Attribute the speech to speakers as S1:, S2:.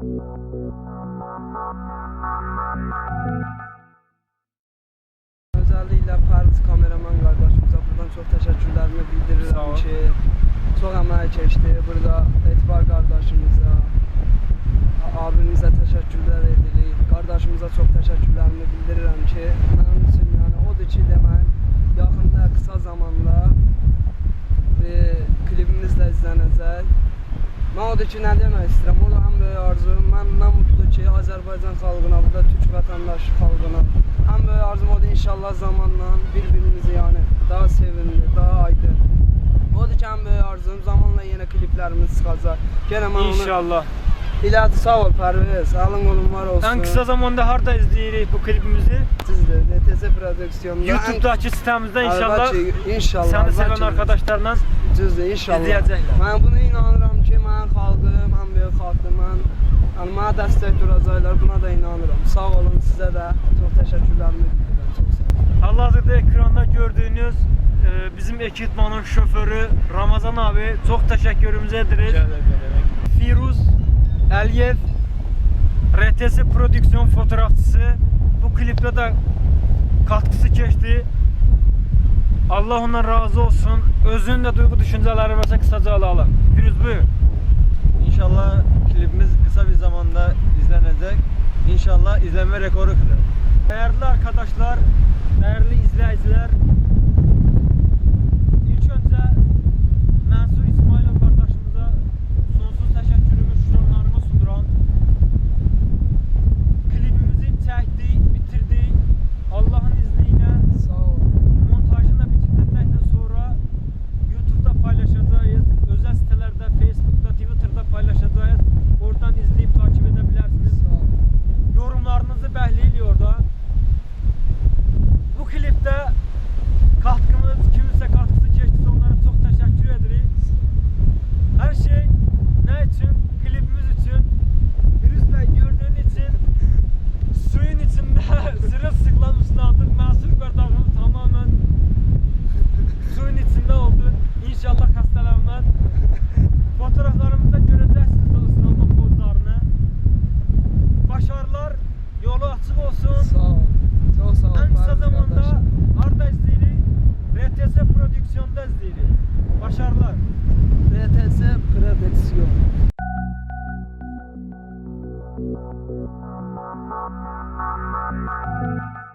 S1: Özellikle Paris kameraman kardeşimize buradan çok teşekkürlerimi bildiririm ki çok emeği geçti. Burada Etbar kardeşimize, abimize teşekkürler edirik. Kardeşimize çok teşekkürlerimi bildiririm ki benim için yani odur ki demen yakında kısa zamanda bir klibimizle izlenecek. Ben odur ki istedim? O da en büyük arzum. Ben ne mutlu ki Azerbaycan halkına, burada Türk vatandaş halkına. En büyük arzum o da inşallah zamanla birbirimizi yani daha sevimli, daha aydın. Odur ki en büyük arzum zamanla yine kliplerimiz çıkacak. Gene ben onu...
S2: İnşallah.
S1: İlahi sağ ol Pervez. Alın olun var olsun.
S2: En kısa zamanda harda izleyirik bu klibimizi.
S1: Sizdir. DTS prodüksiyonunda.
S2: YouTube'daki sitemizde inşallah
S1: Albatta, inşallah.
S2: seni seven arkadaşlarla
S1: Düzdür, inşallah.
S2: İzləyəcəklər.
S1: Mən buna inanıram ki, mən xalqım, ən böyük xalqdır. Mən yəni mənə duracaqlar. Buna da inanıram. Sağ olun sizə də. Çox təşəkkürlərimi bildirirəm. Çox sağ olun.
S2: Hal-hazırda ekranda gördüğünüz e, bizim ekipmanın şoförü Ramazan abi çok teşekkürümüzü ederiz. Firuz Əliyev RTS prodüksiyon fotoğrafçısı bu klipte de katkısı geçti. Allah ondan razı olsun. Özünün de duygu düşünceleri varsa kısaca alalım. Firuz buyur.
S3: İnşallah klibimiz kısa bir izlenecek. İnşallah izlenme rekoru kırar.
S2: Değerli arkadaşlar, sırılsıklam ıslatdık. Məsur qardaşımız tamamen suyun içində oldu. İnşallah xəstələnməz. Fotoğraflarımızda görəcəksiniz o ıslanma pozlarını. Başarılar yolu açık olsun.
S1: Sağ olun. Çox sağ olun.
S2: En kısa zamanda harda izleyirik? RTS prodüksiyonda izleyirik. Başarılar.
S1: Thank you.